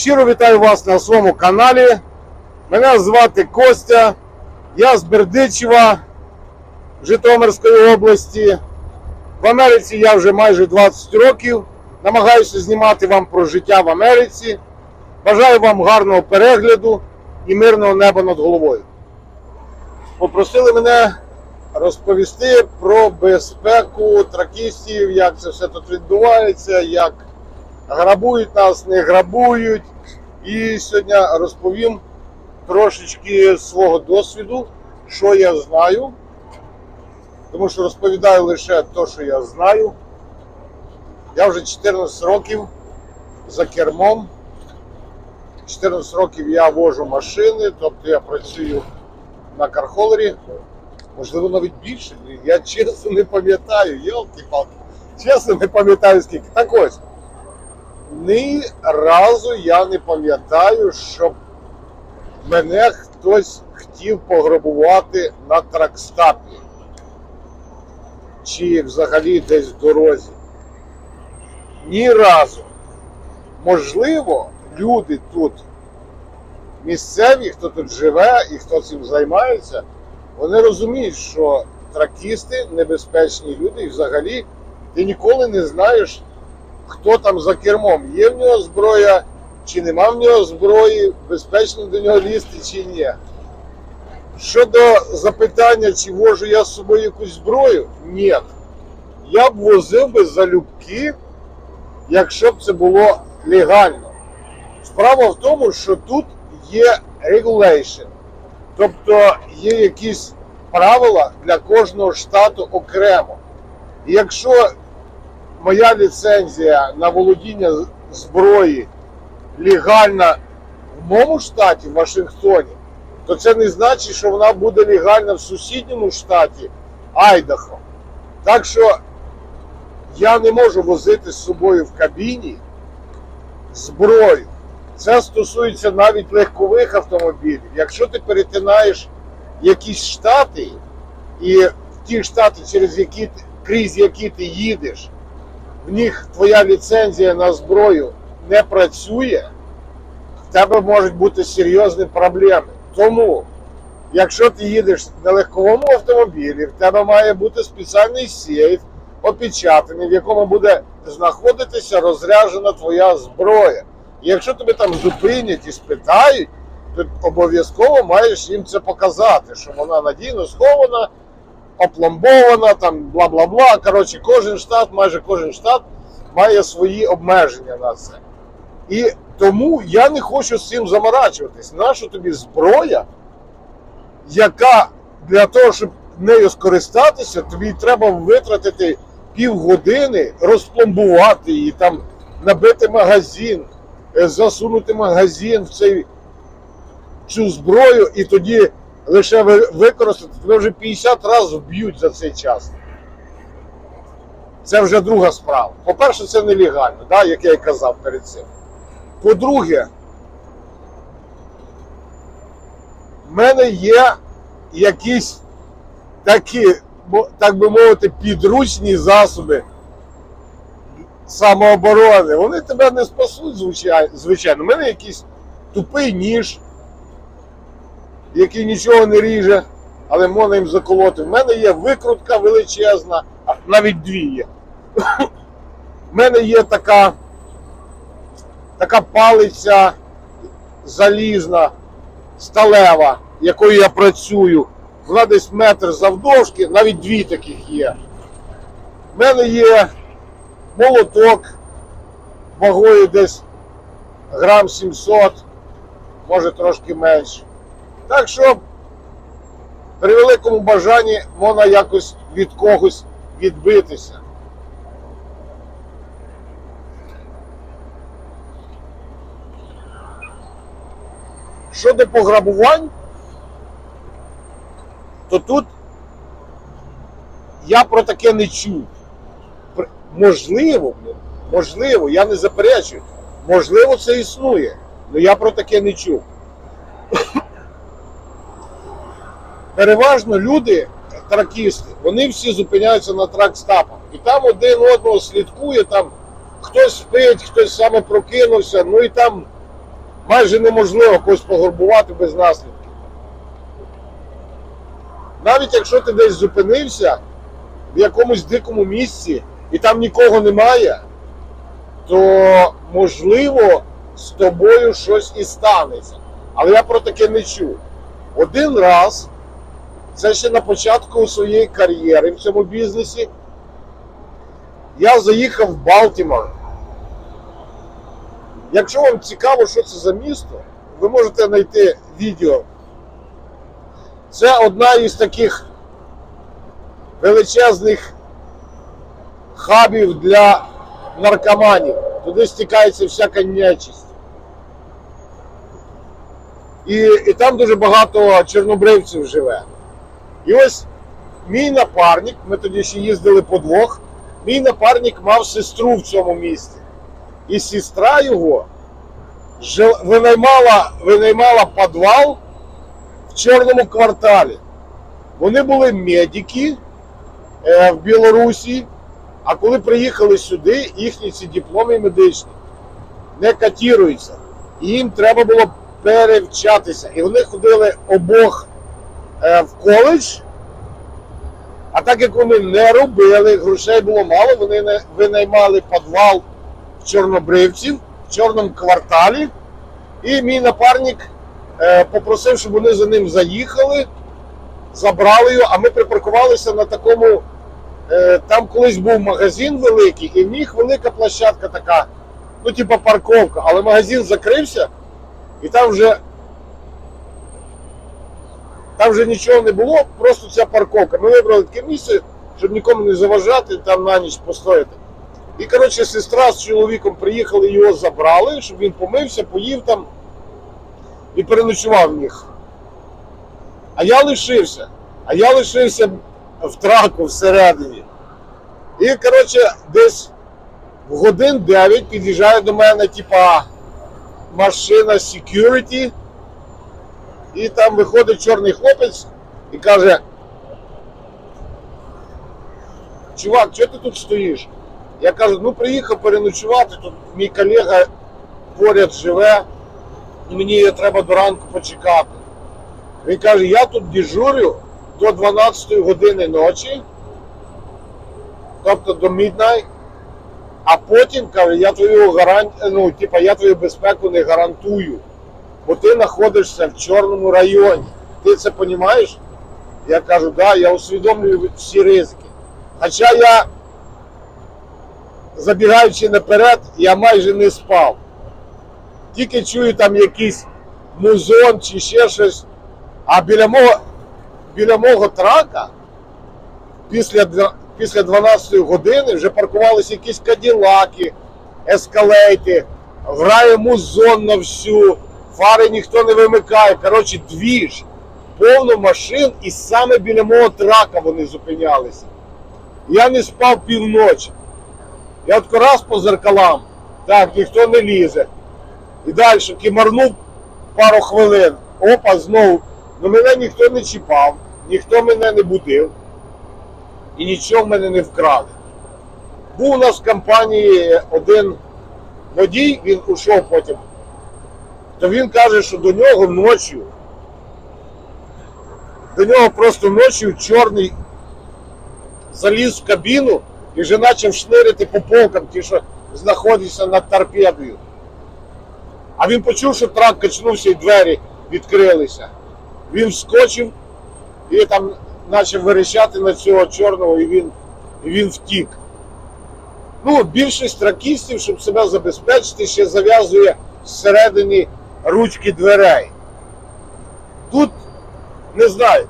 Щиро вітаю вас на своєму каналі. Мене звати Костя. Я з Бердичева Житомирської області. В Америці я вже майже 20 років. Намагаюся знімати вам про життя в Америці. Бажаю вам гарного перегляду і мирного неба над головою. Попросили мене розповісти про безпеку тракістів, як це все тут відбувається, як грабують нас, не грабують. І сьогодні розповім трошечки свого досвіду, що я знаю. Тому що розповідаю лише те, що я знаю. Я вже 14 років за кермом. 14 років я вожу машини, тобто я працюю на кархолері. Можливо, навіть більше. Я чесно не пам'ятаю, йолки-палки. Чесно не пам'ятаю скільки. Так ось. Ні разу я не пам'ятаю, щоб мене хтось хотів пограбувати на тракстапі. Чи взагалі десь в дорозі. Ні разу. Можливо, люди тут місцеві, хто тут живе і хто цим займається, вони розуміють, що тракісти небезпечні люди, і взагалі ти ніколи не знаєш, хто там за кермом. Є в нього зброя, чи нема в нього зброї, безпечно до нього лізти чи ні. Щодо запитання, чи вожу я з собою якусь зброю, ні. Я б возив би залюбки, якщо б це було легально. Справа в тому, що тут є regulation, тобто є якісь правила для кожного штату окремо. І якщо моя ліцензія на володіння зброї легальна в моєму штаті, в Вашингтоні, то це не значить, що вона буде легальна в сусідньому штаті Айдахо. Так що я не можу возити з собою в кабіні зброю. Це стосується навіть легкових автомобілів. Якщо ти перетинаєш якісь штати, і ті штати, через які крізь які ти їдеш, в них твоя ліцензія на зброю не працює, в тебе можуть бути серйозні проблеми. Тому, якщо ти їдеш на легковому автомобілі, в тебе має бути спеціальний сейф, опечатаний, в якому буде знаходитися розряджена твоя зброя. І якщо тебе там зупинять і спитають, то обов'язково маєш їм це показати, що вона надійно схована, опломбована, там бла бла бла. Коротше, кожен штат, майже кожен штат має свої обмеження на це. І тому я не хочу з цим заморачуватись. Наша тобі зброя, яка для того, щоб нею скористатися, тобі треба витратити півгодини, розпломбувати її, там набити магазин, е, засунути магазин в цей цю зброю і тоді лише ви- використати, тебе вже 50 разів вб'ють за цей час. Це вже друга справа. По-перше, це нелегально, да, як я і казав перед цим. По-друге, в мене є якісь такі, так би мовити, підручні засоби самооборони. Вони тебе не спасуть, звичайно. У мене якийсь тупий ніж, який нічого не ріже, але можна їм заколоти. В мене є викрутка величезна, а навіть дві є. У мене є така, така палиця залізна, сталева, якою я працюю. Вона десь метр завдовжки, навіть дві таких є. У мене є молоток вагою десь грам 700, може трошки менше. Так що при великому бажанні можна якось від когось відбитися. Щодо пограбувань, то тут я про таке не чув. Можливо, можливо, я не заперечую. Можливо, це існує, але я про таке не чув. Переважно люди, тракісти, вони всі зупиняються на тракстапах. І там один одного слідкує, там хтось спить, хтось саме прокинувся, ну і там майже неможливо когось пограбувати без наслідків. Навіть якщо ти десь зупинився в якомусь дикому місці і там нікого немає, то можливо з тобою щось і станеться. Але я про таке не чув. Один раз, це ще на початку своєї кар'єри в цьому бізнесі, я заїхав в Балтімор. Якщо вам цікаво, що це за місто, ви можете знайти відео. Це одна із таких величезних хабів для наркоманів. Туди стікається всяка нечисть. І, і там дуже багато чорнобривців живе. І ось мій напарник, ми тоді ще їздили по двох, мій напарник мав сестру в цьому місті. І сестра його винаймала, винаймала підвал в чорному кварталі. Вони були медики е, в Білорусі, а коли приїхали сюди, їхні ці дипломи медичні не катіруються. І їм треба було перевчатися. І вони ходили обох в коледж. А так як вони не робили, грошей було мало, вони не винаймали підвал в чорнобривців в чорному кварталі. І мій напарник е, попросив, щоб вони за ним заїхали, забрали його, а ми припаркувалися на такому. е, Там колись був магазин великий, і в них велика площадка така, ну, типа парковка, але магазин закрився, і там вже. Там вже нічого не було, просто ця парковка. Ми вибрали таке місце, щоб нікому не заважати, там на ніч постояти. І, коротше, сестра з чоловіком приїхали, його забрали, щоб він помився, поїв там і переночував в них. А я лишився. А я лишився в траку всередині. І, коротше, десь в годин 9 під'їжджає до мене, типа, машина security. І там виходить чорний хлопець і каже: Чувак, чого ти тут стоїш? Я кажу, ну приїхав переночувати, тут мій колега поряд живе, мені треба до ранку почекати. Він каже, я тут дежурю до 12 години ночі, тобто до midnight, а потім каже, я твою гарант... ну, типа, я твою безпеку не гарантую, бо ти знаходишся в чорному районі. Ти це розумієш? Я кажу, да, я усвідомлюю всі ризики. Хоча я забігаючи наперед, я майже не спав. Тільки чую там якийсь музон чи ще щось. А біля мого, біля мого трака після, після 12 години вже паркувалися якісь каділаки, ескалейти, грає музон на всю, фари ніхто не вимикає. Коротше, двіж, повно машин, і саме біля мого трака вони зупинялися. Я не спав півночі. Я от раз по зеркалам, так, ніхто не лізе. І далі кимарнув пару хвилин. Опа, знову. Ну мене ніхто не чіпав, ніхто мене не будив і нічого в мене не вкрали. Був у нас в компанії один водій, він ушов потім, то він каже, що до нього ночі, до нього просто ночі чорний заліз в кабіну і вже почав шнирити по полкам, ті, що знаходяться над торпедою. А він почув, що трак качнувся і двері відкрилися. Він вскочив і там почав верещати на цього чорного, і він, і він втік. Ну, більшість тракістів, щоб себе забезпечити, ще зав'язує зсередині ручки дверей. Тут не знаю.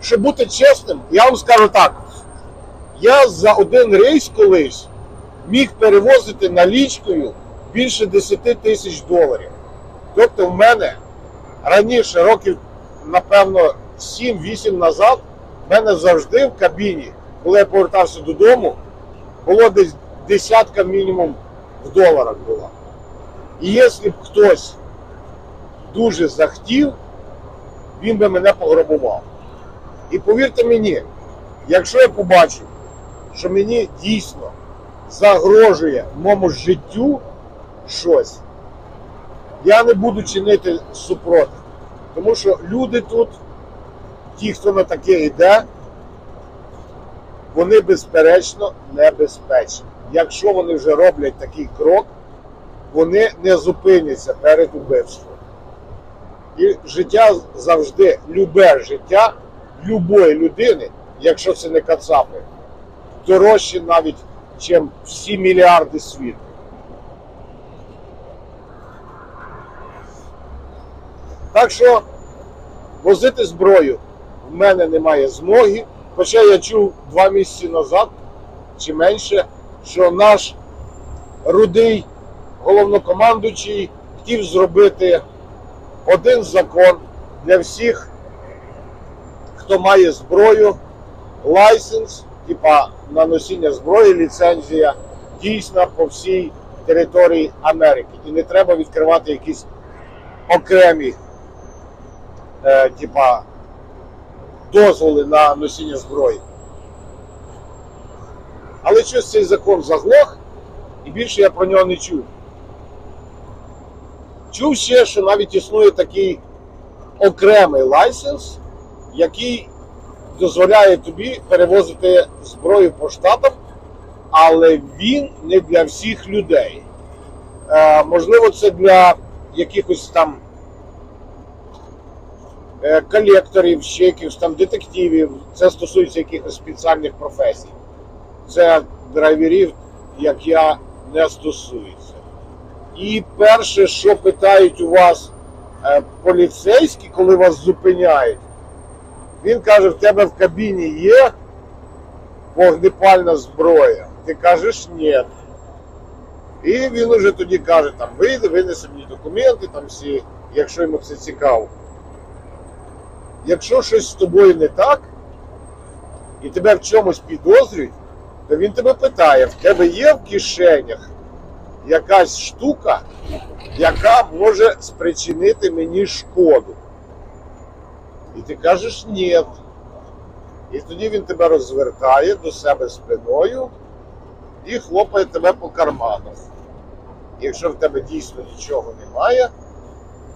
Щоб бути чесним, я вам скажу так. Я за один рейс колись міг перевозити налічкою більше 10 тисяч доларів. Тобто в мене раніше, років, напевно, 7-8 назад, в мене завжди в кабіні, коли я повертався додому, було десь десятка мінімум в доларах була. І якщо б хтось дуже захотів, він би мене пограбував. І повірте мені, якщо я побачу, що мені дійсно загрожує моєму життю щось, я не буду чинити супротив. Тому що люди тут, ті, хто на таке йде, вони безперечно небезпечні. Якщо вони вже роблять такий крок, вони не зупиняться перед убивством. І життя завжди, любе життя любої людини, якщо це не кацапи, дорожче навіть, ніж всі мільярди світу. Так що возити зброю в мене немає змоги. Хоча я чув два місяці назад чи менше, що наш рудий головнокомандуючий хотів зробити один закон для всіх, хто має зброю, лайсенс, типа на носіння зброї, ліцензія дійсна по всій території Америки. І не треба відкривати якісь окремі е, типа дозволи на носіння зброї. Але щось цей закон заглох, і більше я про нього не чув. Чув ще, що навіть існує такий окремий лайсенс, який дозволяє тобі перевозити зброю по штатам, але він не для всіх людей. Е, можливо, це для якихось там е, колекторів, ще якихось там детективів. Це стосується якихось спеціальних професій. Це драйверів, як я, не стосується. І перше, що питають у вас е, поліцейські, коли вас зупиняють, він каже: в тебе в кабіні є вогнепальна зброя. Ти кажеш ні. І він уже тоді каже, там вийде, винесе мені документи, там всі, якщо йому це цікаво. Якщо щось з тобою не так, і тебе в чомусь підозрюють, то він тебе питає, в тебе є в кишенях якась штука, яка може спричинити мені шкоду. І ти кажеш ні. І тоді він тебе розвертає до себе спиною і хлопає тебе по карманах. Якщо в тебе дійсно нічого немає,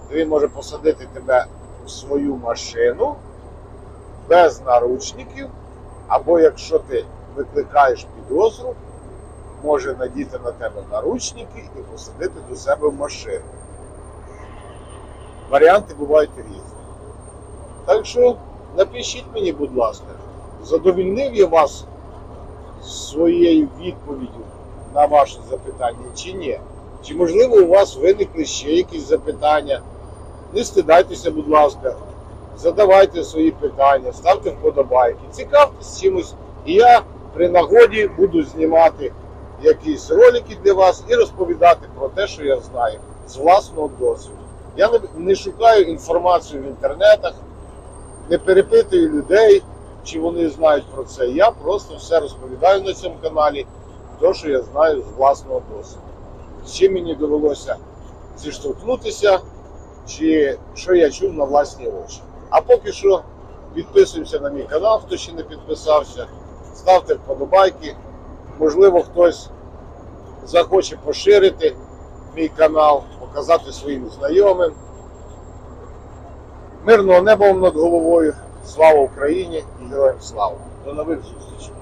то він може посадити тебе в свою машину без наручників, або якщо ти викликаєш підозру, може надіти на тебе наручники і посадити до себе машину. Варіанти бувають різні. Так що напишіть мені, будь ласка, задовільнив я вас своєю відповіддю на ваше запитання чи ні? Чи можливо у вас виникли ще якісь запитання? Не стидайтеся, будь ласка, задавайте свої питання, ставте вподобайки, цікавтесь чимось. І я при нагоді буду знімати якісь ролики для вас і розповідати про те, що я знаю з власного досвіду. Я не, шукаю інформацію в інтернетах, не перепитую людей, чи вони знають про це. Я просто все розповідаю на цьому каналі, те, що я знаю з власного досвіду. З чим мені довелося зіштовхнутися, чи що я чув на власні очі. А поки що підписуємося на мій канал, хто ще не підписався, ставте вподобайки. Можливо, хтось захоче поширити мій канал, показати своїм знайомим. Мирного неба над головою. Слава Україні і героям слава! До нових зустрічей!